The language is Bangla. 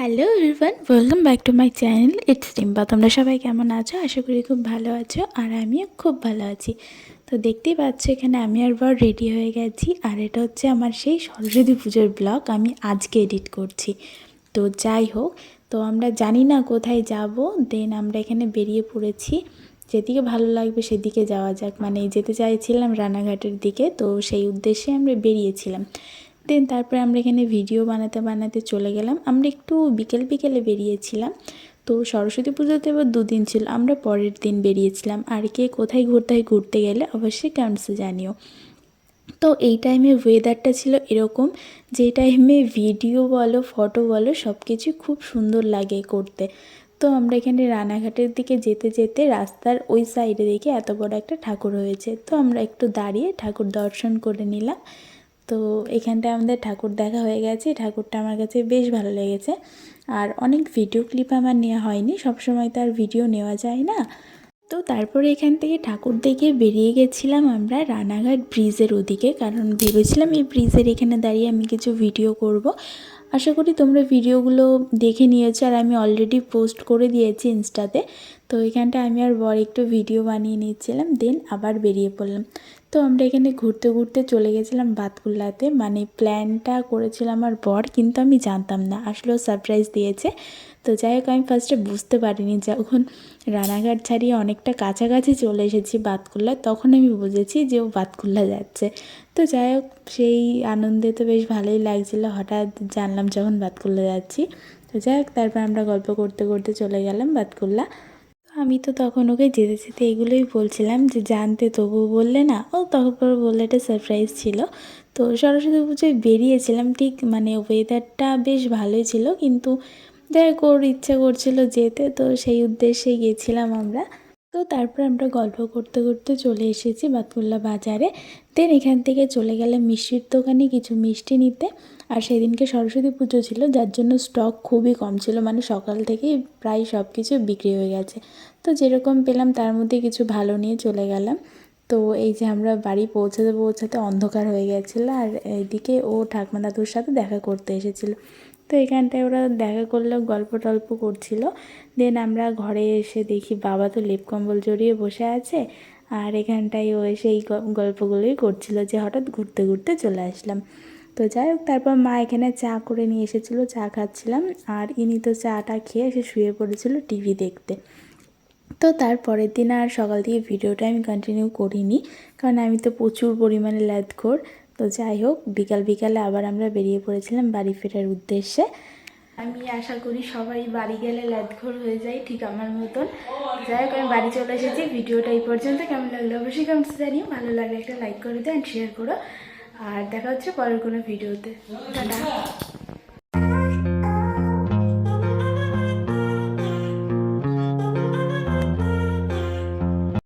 Hello everyone welcome back to my channel it's Timpa তোমরা সবাই কেমন আছো? আশা করি খুব ভালো আছো আর আমিও খুব ভালো আছি। তো দেখতেই পাচ্ছ এখানে আমি আর বর রেডি হয়ে গেছি। আর এটা হচ্ছে আমার সেই সরস্বতী পুজোর ব্লগ আমি আজকে এডিট করছি। তো যাই হোক, তো আমরা জানি না কোথায় যাব। দেন আমরা এখানে বেরিয়ে পড়েছি। যেদিকে ভালো লাগবে সেদিকে যাওয়া যাক। মানে যেতে চাইছিলাম রানাঘাটের দিকে, তো সেই উদ্দেশ্যে আমরা বেরিয়েছিলাম। দেন তারপরে আমরা এখানে ভিডিও বানাতে বানাতে চলে গেলাম। আমরা একটু বিকেল বিকেলে বেরিয়েছিলাম। তো সরস্বতী পুজোতে এবার দুদিন ছিল, আমরা পরের দিন বেরিয়েছিলাম। আর কে কোথায় ঘুরতে ঘুরতে গেলে অবশ্যই কমেন্টসে জানিও। তো এই টাইমে ওয়েদারটা ছিল এরকম, যে টাইমে ভিডিও বলো ফটো বলো সব কিছু খুব সুন্দর লাগে করতে। তো আমরা এখানে রানাঘাটের দিকে যেতে যেতে রাস্তার ওই সাইডে দেখে এত বড় একটা ঠাকুর হয়েছে। তো আমরা একটু দাঁড়িয়ে ঠাকুর দর্শন করে নিলাম। তো এখানটা আমাদের ঠাকুর দেখা হয়ে গেছে। ঠাকুরটা আমার কাছে বেশ ভালো লেগেছে। আর অনেক ভিডিও ক্লিপ আমার নেওয়া হয়নি। সবসময় তো আর ভিডিও নেওয়া যায় না। তো তারপরে এখান থেকে ঠাকুর দেখে বেরিয়ে গেছিলাম আমরা রানাঘাট ব্রিজের ওদিকে। কারণ ভেবেছিলাম এই ব্রিজের এখানে দাঁড়িয়ে আমি কিছু ভিডিও করব। আশা করি তোমরা ভিডিওগুলো দেখে নিয়েছো আর আমি অলরেডি পোস্ট করে দিয়েছি ইনস্টাতে। তো এখানটা আমি আর বর একটু ভিডিও বানিয়ে নিয়েছিলাম দেন আবার বেরিয়ে পড়লাম। তো আমরা এখানে ঘুরতে ঘুরতে চলে গেছিলাম বাতকুল্লাতে। মানে প্ল্যানটা করেছিলাম আমার বর, কিন্তু আমি জানতাম না, আসলেও সারপ্রাইজ দিয়েছে। তো যাই হোক, আমি ফার্স্টে বুঝতে পারিনি যখন রানাঘাট ছাড়িয়ে অনেকটা কাছাকাছি চলে এসেছি বাতকুল্লা তখন আমি বুঝেছি যে ও বাতকুল্লা যাচ্ছে। তো যাই হোক, সেই আনন্দে তো বেশ ভালোই লাগছিল। হঠাৎ জানলাম যখন বাতকুল্লা যাচ্ছি। তো যাই হোক, তারপর আমরা গল্প করতে করতে চলে গেলাম বাতকুল্লা। আমি তো তখন ওকে যেতে যেতে এগুলোই বলছিলাম যে, জানতে তবু বললে না? ও তখন পর বললে এটা সারপ্রাইজ ছিল। তো সরস্বতী পুজোয় বেরিয়েছিলাম, ঠিক মানে ওয়েদারটা বেশ ভালোই ছিল। কিন্তু যাই হোক, ওর ইচ্ছা করছিল যেতে। তো সেই উদ্দেশ্যে গেছিলাম আমরা। তো তারপর আমরা গল্প করতে করতে চলে এসেছি বাতকুল্লা বাজারে। দেন এখান থেকে চলে গেলাম মিষ্টির দোকানে কিছু মিষ্টি নিতে। আর সেদিনকে সরস্বতী পুজো ছিল, যার জন্য স্টক খুবই কম ছিল মানে সকাল থেকেই প্রায় সব কিছু বিক্রি হয়ে গেছে। তো যেরকম পেলাম তার মধ্যে কিছু ভালো নিয়ে চলে গেলাম। তো এই যে আমরা বাড়ি পৌঁছাতে পৌঁছাতে অন্ধকার হয়ে গেছিল, আর এদিকে ও ঠাকমা দাদুর সাথে দেখা করতে এসেছিল। তো এখানটায় ওরা দেখা করল, গল্প টল্প করছিল। দেন আমরা ঘরে এসে দেখি বাবা তো লেপ কম্বল জড়িয়ে বসে আছে। আর এখানটায় ও এসে এই গল্পগুলোই করছিল যে হঠাৎ ঘুরতে ঘুরতে চলে আসলাম। তো যাই হোক, তারপর মা এখানে চা করে নিয়ে এসেছিল, চা খাচ্ছিলাম। আর ইনি তো চাটা খেয়ে এসে শুয়ে পড়েছিল টিভি দেখতে। তো তারপরের দিন আর সকাল থেকে ভিডিওটা আমি কন্টিনিউ করিনি। কারণ আমি তো প্রচুর পরিমাণে ল্যাদখোর। তো যাই হোক, বিকাল বিকালে আবার আমরা বেরিয়ে পড়েছিলাম বাড়ি ফেরার উদ্দেশ্যে। আমি আশা করি সবাই বাড়ি গেলে ল্যাদখোর হয়ে যায়, ঠিক আমার মতন। যাই হোক, আমি বাড়ি চলে এসেছি। ভিডিওটা এই পর্যন্ত। কেমন লাগল অবশ্যই কমেন্টস জানিও। ভালো লাগলে একটা লাইক করে দিও অ্যান্ড শেয়ার করো। আর দেখা হচ্ছে পরের কোনো ভিডিওতে। টাটা।